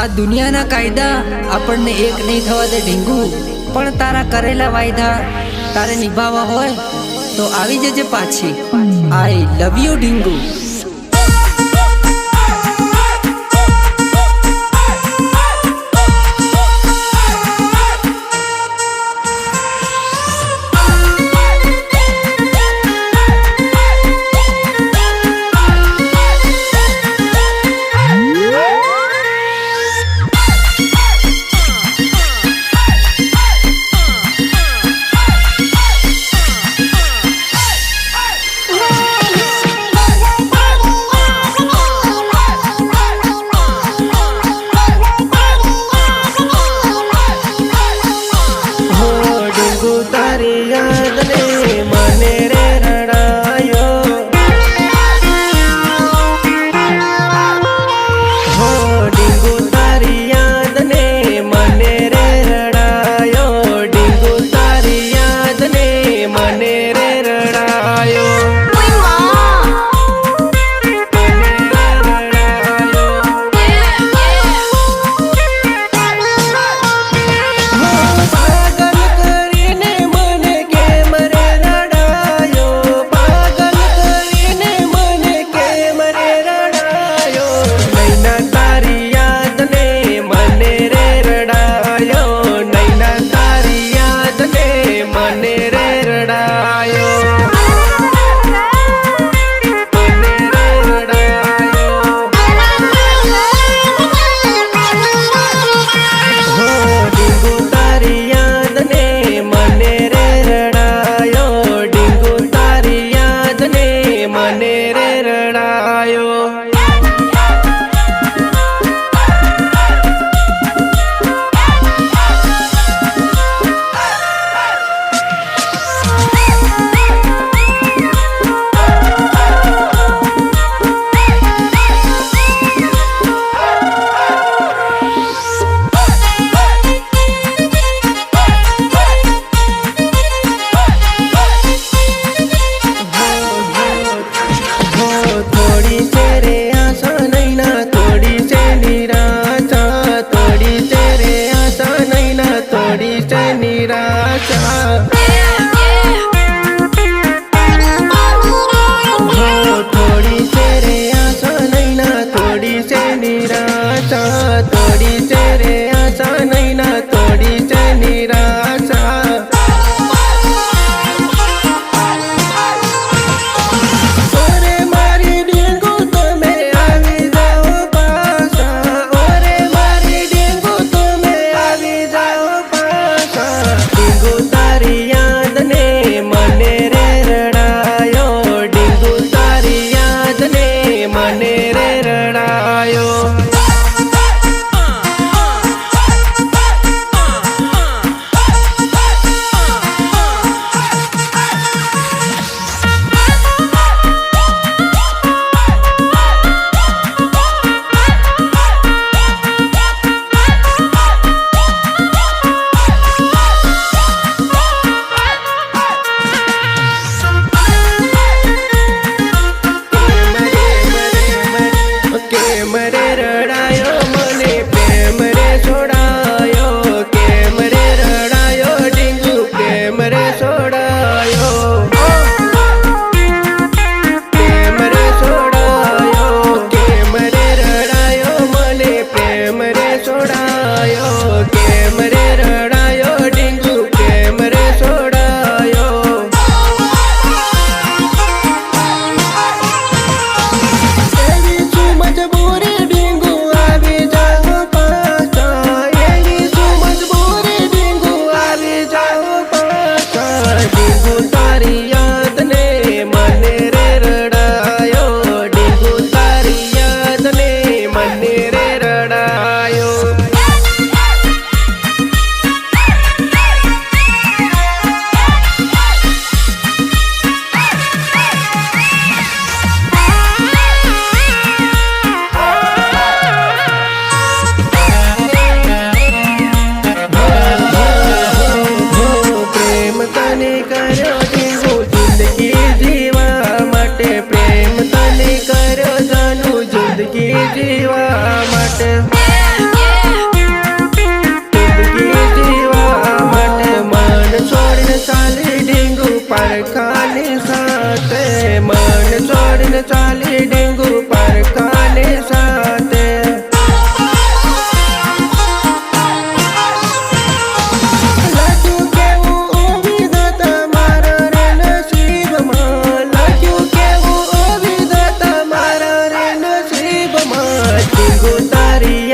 આ દુનિયાના કાયદા આપણને એક નહીં થવા દે ઢીંગુ. પણ તારા કરેલા વાયદા તારે નિભાવવા હોય તો આવી જજે પાછી. આઈ લવ યુ ઢીંગુ. real થોડી છે કાને સાથે મન છોડીને ચાલી ડેંગુ પર કાને સાથે. તારી